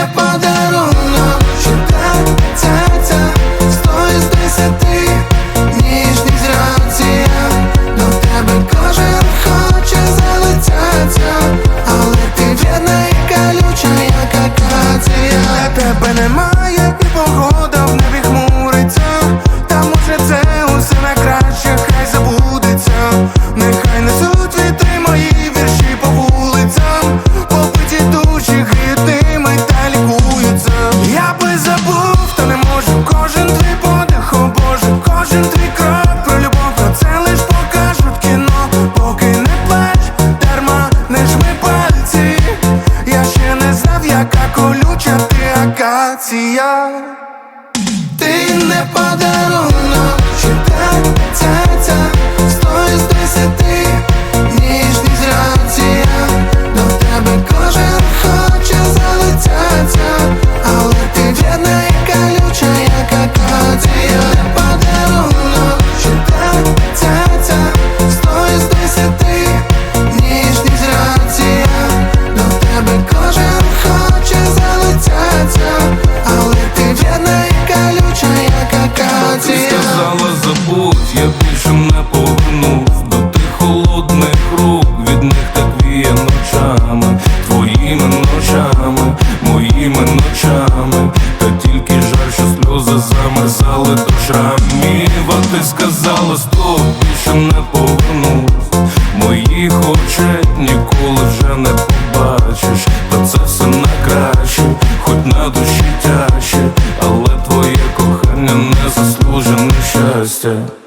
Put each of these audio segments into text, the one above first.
up on the road soon.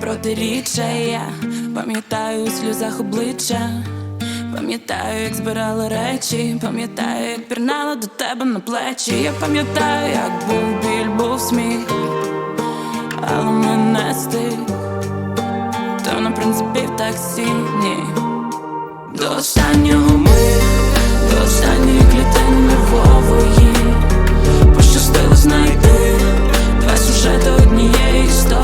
протиріччя я пам'ятаю сльозах обличчя, пам'ятаю, як збирала речі, пам'ятаю, як пірнала до тебе на плечі. Я пам'ятаю, як був біль, був сміх, але мене стих то на принципі в таксі ні. До останнього ми, до останньої клітини нервової, пощастило знайти два сюжети однієї історії.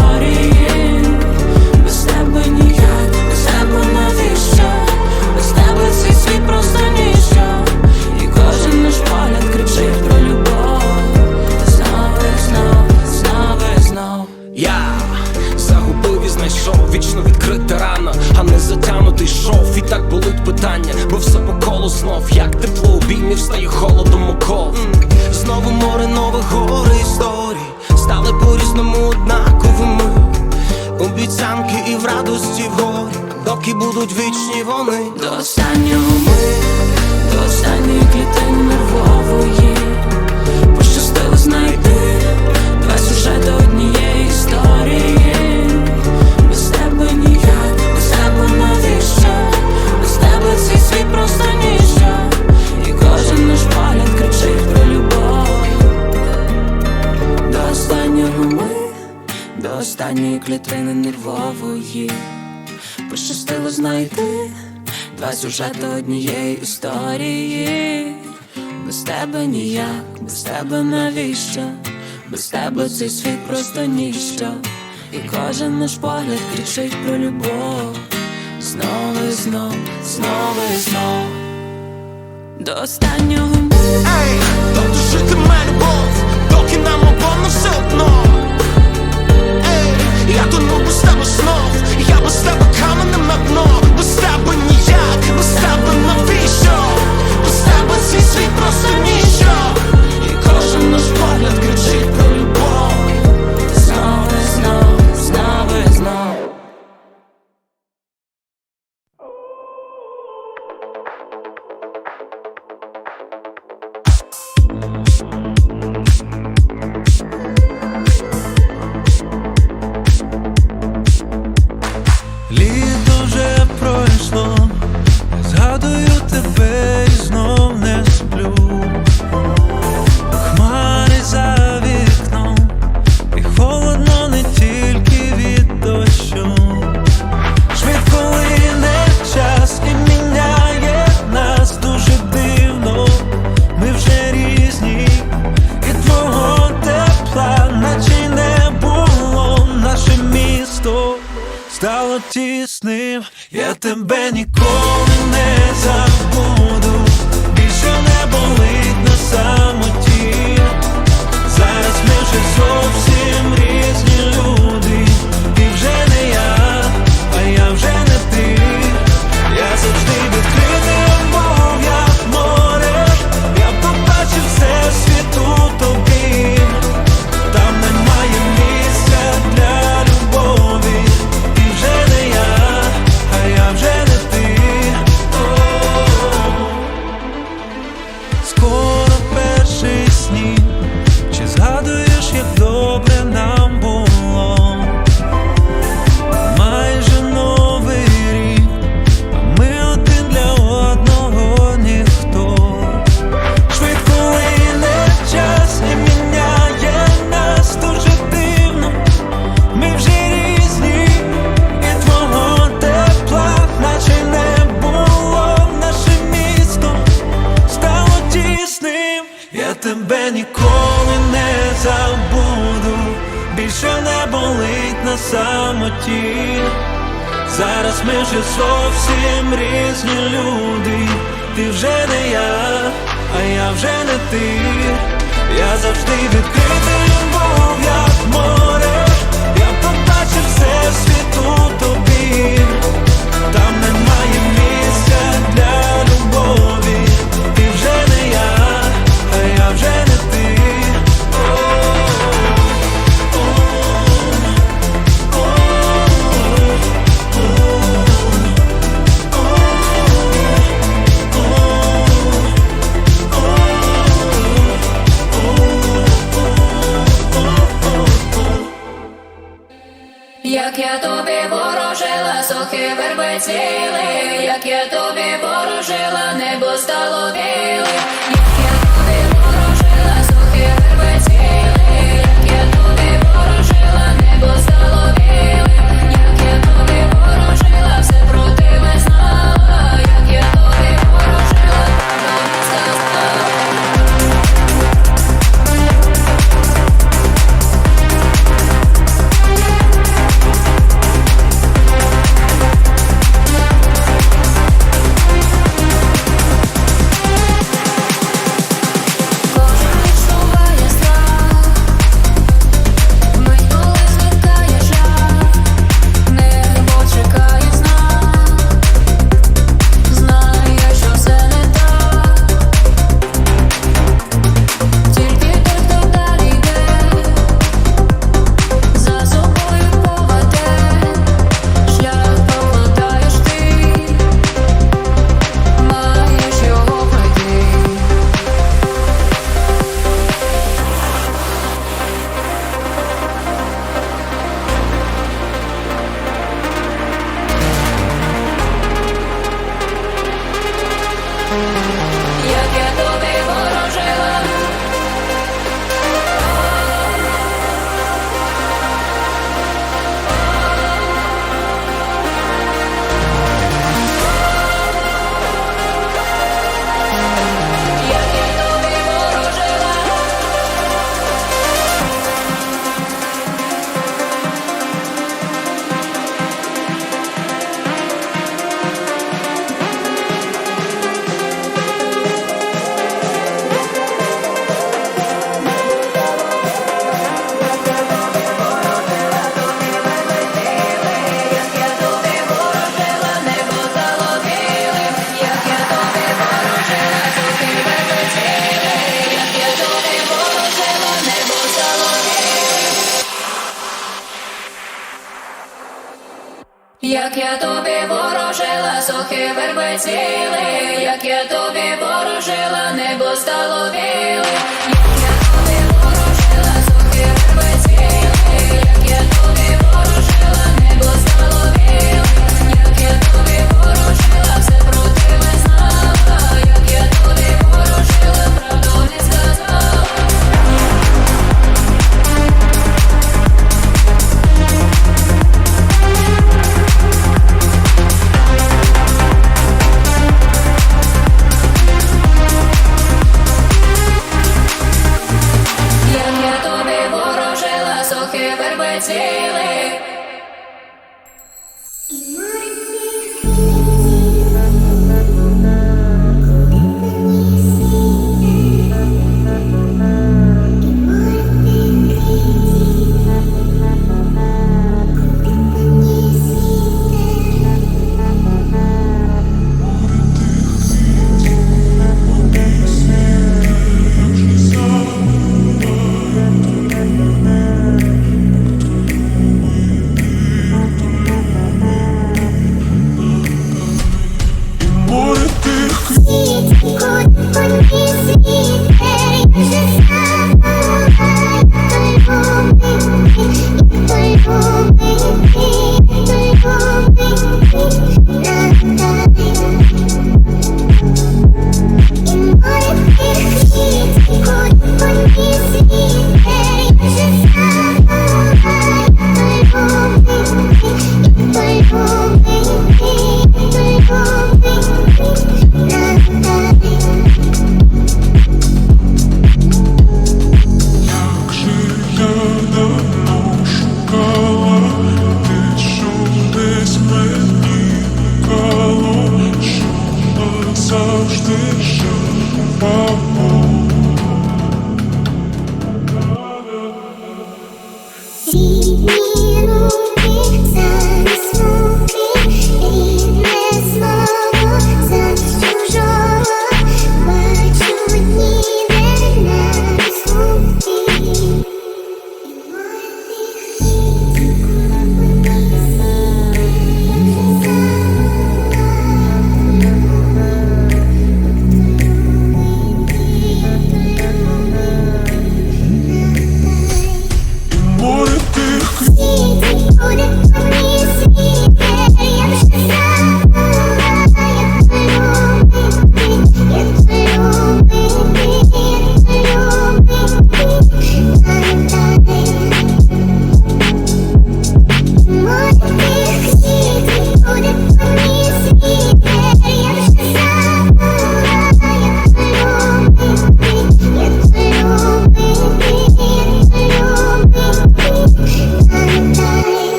неможливо знайти два сюжети однієї історії. Без тебе ніяк, без тебе навіщо? Без тебе цей світ просто ніщо. І кожен наш погляд кричить про любов. Знову і знов, знову і знов. До останнього Ей, Тобто жити мене любов, доки нам обоно все одно. Ей, я тону без тебе знов, я без тебе одно, без тебе ніяк, без тебе навіщо, без тебе цей світ просто ніщо, і кожен наш погляд кричить про самоті, зараз ми вже зовсім різні люди, ти вже не я, а я вже не ти, я завжди відкритий любов, як море, я побачив все світу тобі. верби цвіли, як я тобі ворожила, небо стало білим.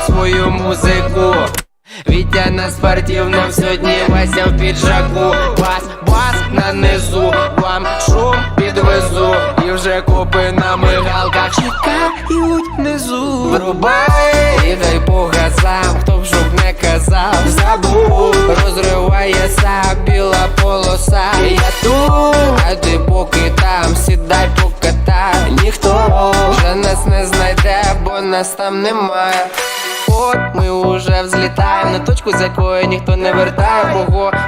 Скрутіть свою музику. Вітя на спортивном сьогодні Вася в піджаку Бас, бас на низу, вам шум підвезу. І вже копи на мигалках чекають внизу. Врубай і дай по газам, хто б щоб не казав. Забув, розривається біла полоса. Я тут, а ти поки там, сідай покатай Ніхто вже нас не знайде, бо нас там немає От ми уже взлітаємо на точку, з якої ніхто не вертає Погода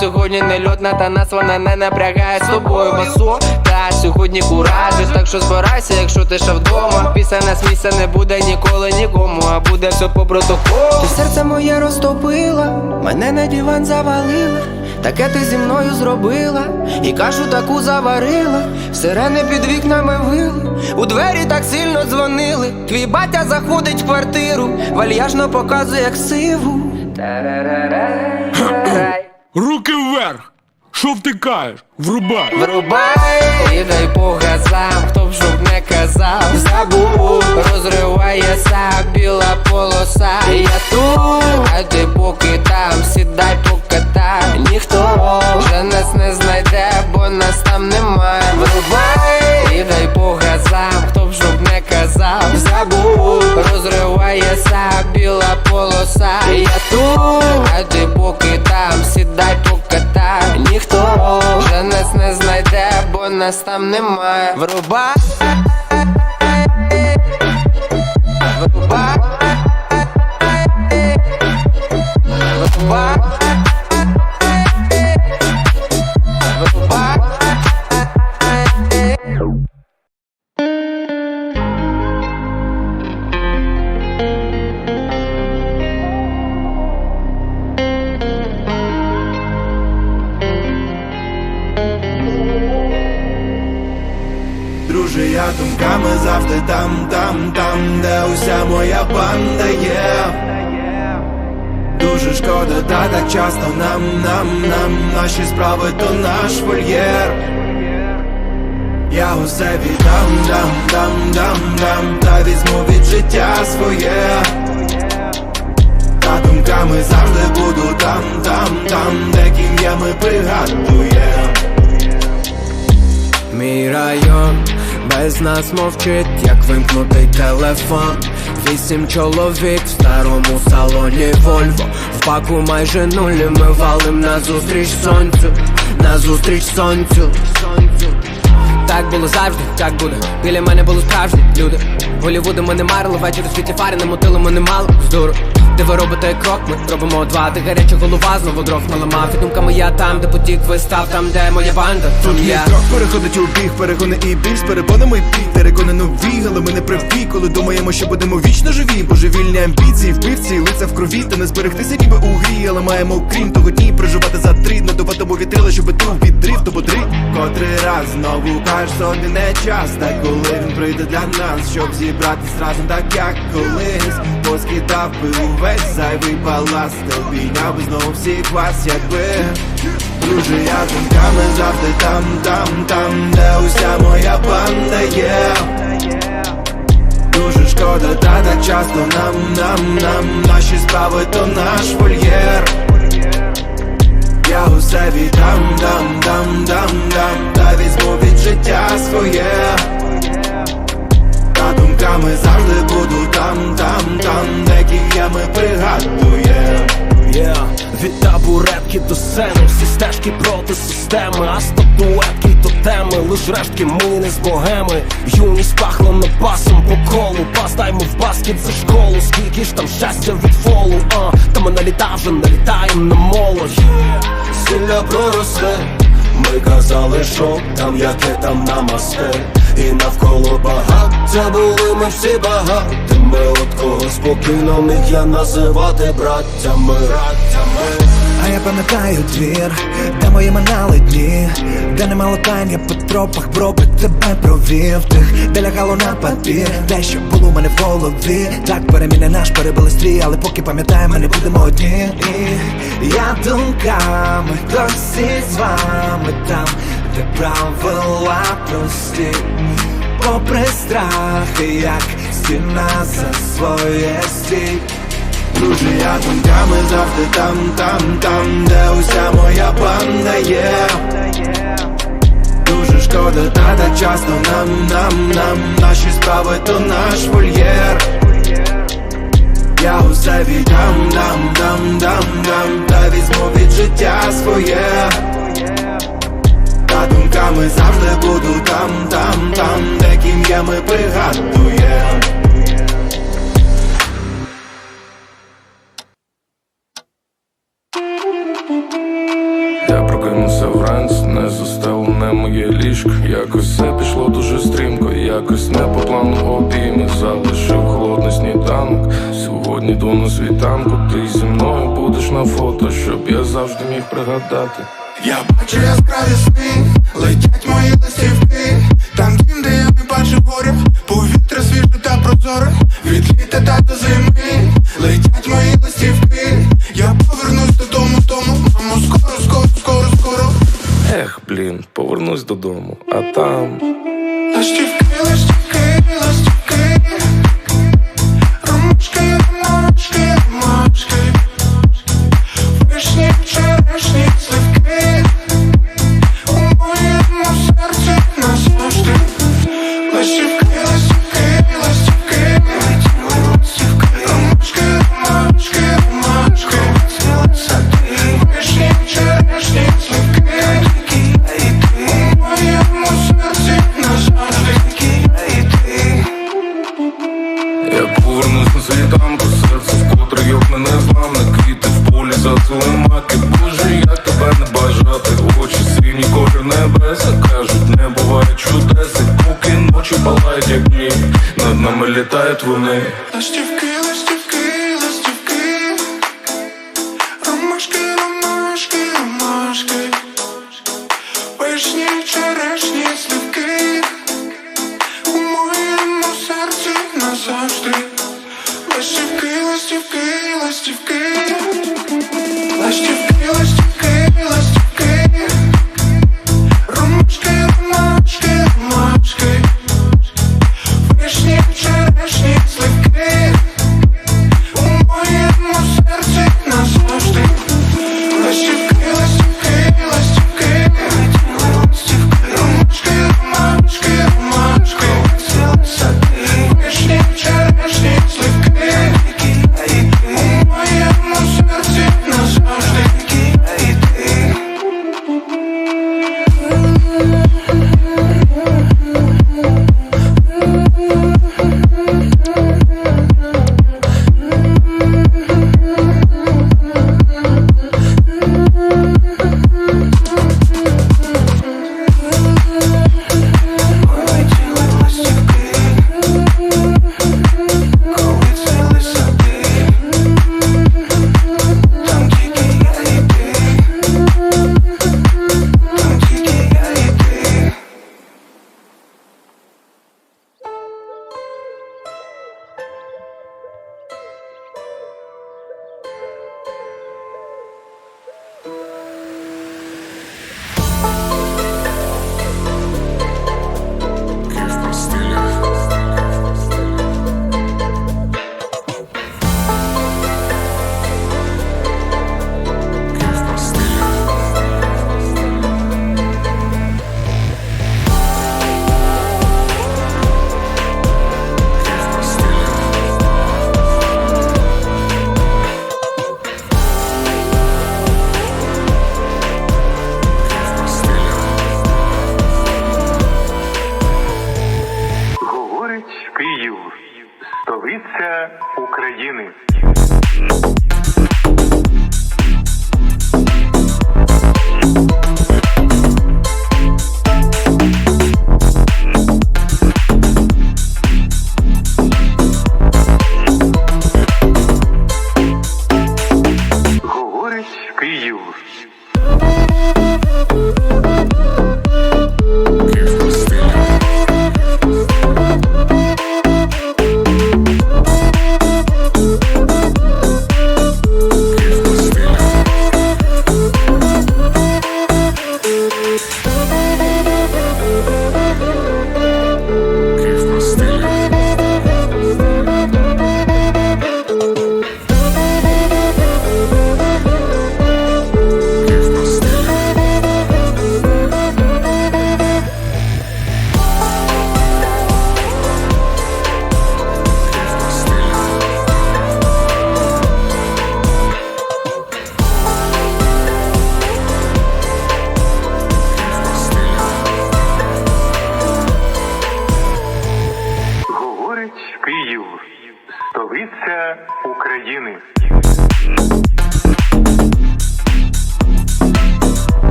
сьогодні не льотна, та нас вона не напрягає з тобою басо. Та сьогодні куражі, так що збирайся, якщо ти ще вдома. Після нас місця не буде ніколи нікому, а буде все по протоколу. Ти серце моє розтопила, мене на диван завалила. Таке ти зі мною зробила, і кашу таку заварила, сирени під вікнами вили, у двері так сильно дзвонили. Твій батя заходить в квартиру, вальяжно показує як сиву. руки вверх! Що втикаєш? Врубай! Врубай і дай по газам, хто б щоб не казав, забув, розривається біла полоса. Я тут, а ти поки там, сідай покатай. Ніхто вже нас не знайде, бо нас там немає. Врубай і дай по газам, хто б щоб не казав, забув, розривається біла полоса. Я тут, а ти поки там, сідай покатай. Ніхто вже нас не знайде, бо нас там немає. Врубай Врубай Врубай нас мовчить, як вимкнутий телефон. Вісім чоловік в старому салоні Вольво. В баку майже нулі ми валим назустріч сонцю, назустріч сонцю. сонцю. Так було завжди, так буде. Біля мене були справжні люди. Голівуди ми не марили, ввечері в світі фари, не мотили ми не мало здуру. Де ви робите крок, ми робимо два, де гаряча голова, знову дров наламав. І думками я там, де потік вистав, там, де моя банда, там Тут я. крок переходить у біг, перегони і біль з перепонами пік Перекони нові, але ми не праві, коли думаємо, що будемо вічно живі. Божевільні амбіції, вбивці, лиця в крові, та не зберегтися ніби у грі, але маємо крім того дні проживати за три, надуватому вітрила, щоб ти відрив, то бодри. Котрий раз знову кажеш собі не час, та коли він прийде для нас, щоб зібратись разом, так як колись. Поскидав би увесь зайвий баласт, обійняв би знову всіх вас, якби Друже, я думками завжди там, там, там, де уся моя банда є. Дуже шкода, та так часто нам, нам, нам Наші справи то наш вольєр. Я усе віддам, дам, дам, дам, дам Та візьму від життя своє думками завжди буду там, там, там Де ким я ми пригадує. Від табуретки до сцени, всі стежки проти системи, а статуетки й тотеми, лиш рештки ми не з богеми. Юність пахла напасом по колу, пас даймо в баскет за школу, скільки ж там щастя від фолу, а та ми наліта вже налітаєм на молодь. Силля проросте, ми казали, що там яке там намасте І навколо багаття були ми всі багатими От кого спокійно міг я називати браттями. А я пам'ятаю двір, де мої минали дні, де немало тайн, я по тропах броби тебе провів. Тих, де лягало на папір, де що було в мене в голові. Так переміни наш перебили стрій, але поки пам'ятаємо, ми не будемо одні. І я думками, хтось із вами там, де правила прості. Попри страхи, як стіна за своє стій. Друже, я думками завжди там, там, там, де уся моя банда є Дуже шкода, та так часто нам, нам, нам Наші справи то наш вольєр Я усе віддам, дам, дам, дам, дам Та візьму від життя своє думками завжди буду там, там, там Де ким я ми пригадує Я прокинувся вранці, не застелене моє ліжко. Якось все пішло дуже стрімко, якось не по плану. Обійми Залишив холодний сніданок. Сьогодні до на світанку Ти зі мною будеш на фото, щоб я завжди міг пригадати. Я бачу яскраві сни, летять мої листівки Там дім, де я не бачу горя. Повітря свіже та прозоре. Від літа та до зими. Летять мої листівки Я повернусь додому, тому Мамо, скоро, скоро, скоро, скоро. Ех, блін, повернусь додому, а там Листівки, листівки, назавжди Ластівки, ластівки, ластівки Ластівки,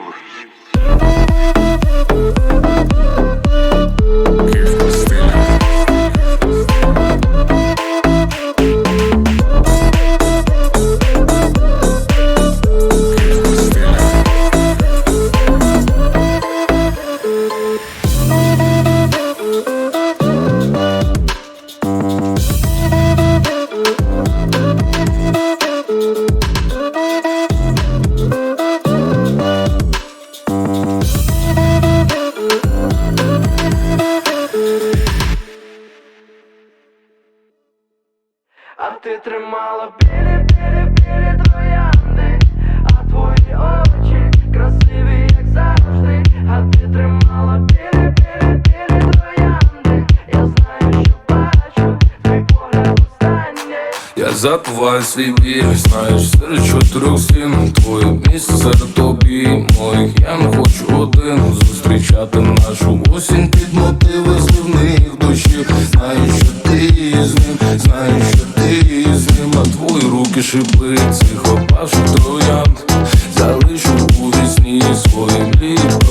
you. Я забуваю свій вік Знаєш, серед чотирьох стін Твоє місце серед тобі моїх Я не хочу один. Зустрічати нашу осінь під мотиви зливних душі Знаю, що ти з ним, знаю, що ти з ним А твої руки шиблиці, хопашу троян Залишу у вісні своїм літо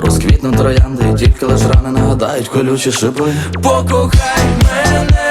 Розквітнуть троянди, тільки лиш рани нагадають колючі шипи. Покохай мене.